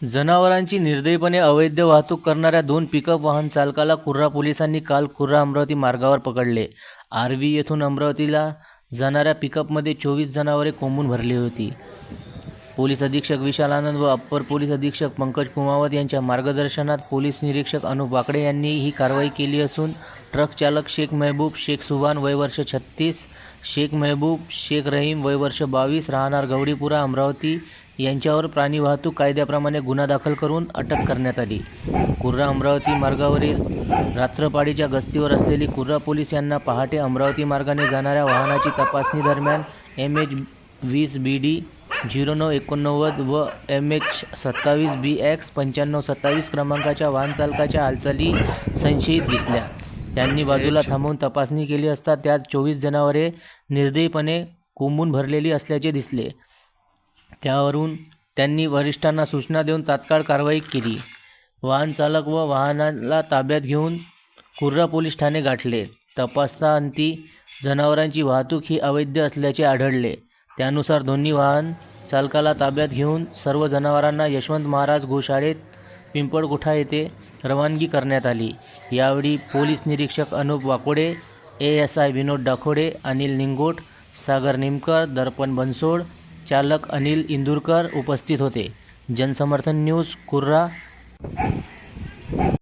जनावरांची निर्दयीपणे अवैध वाहतूक करणाऱ्या दोन पिकअप वाहन चालकाला कुर्रा पोलिसांनी काल कुर्रा अमरावती मार्गावर पकडले. आरवी येथून अमरावतीला जाणाऱ्या पिकअपमध्ये चोवीस जनावरे कोंबून भरली होती. पोलीस अधीक्षक विशालानंद व अप्पर पोलीस अधीक्षक पंकज कुमावत यांच्या मार्गदर्शनात पोलीस निरीक्षक अनुप वाकडे यांनी ही कारवाई केली असून ट्रक चालक शेख मेहबूब शेख सुभान वयवर्ष छत्तीस शेख मेहबूब शेख रहीम वयवर्ष बावीस राहणार गवडीपुरा अमरावती यांच्यावर प्राणी वाहतूक कायद्याप्रमाणे गुन्हा दाखल करून अटक करण्यात आली. कुर्रा अमरावती मार्गावरील रात्रपाडीच्या गस्तीवर असलेली कुर्रा पोलीस यांना पहाटे अमरावती मार्गाने जाणाऱ्या वाहनाची तपासणी दरम्यान एम एच वीस बी डी झिरो नऊ एकोणनव्वद व एम एच सत्तावीस बी एक्स पंच्याण्णव सत्तावीस क्रमांकाच्या वाहन चालकाच्या हालचाली संशयित दिसल्या. त्यांनी बाजूला थांबवून तपासणी केली असता त्यात चोवीस जनावरे निर्दयीपणे कोंबून भरलेली असल्याचे दिसले. त्यावरून त्यांनी वरिष्ठांना सूचना देऊन तात्काळ कारवाई केली. वाहनचालक व वाहनाला ताब्यात घेऊन कुर्रा पोलीस ठाणे गाठले. तपासताअंती जनावरांची वाहतूक ही अवैध असल्याचे आढळले. त्यानुसार दोन्ही वाहन चालकाला ताब्यात घेऊन सर्व जनावरांना यशवंत महाराज गोशाळेत पिंपळकुठा येथे रवानगी करण्यात आली. यावेळी पोलीस निरीक्षक Anup Wakode A S I Vinod Dakhode Anil Ningot Sagar Nimkar Darpan Bansod चालक अनिल इंदुरकर उपस्थित होते. जनसमर्थन न्यूज कुर्रा.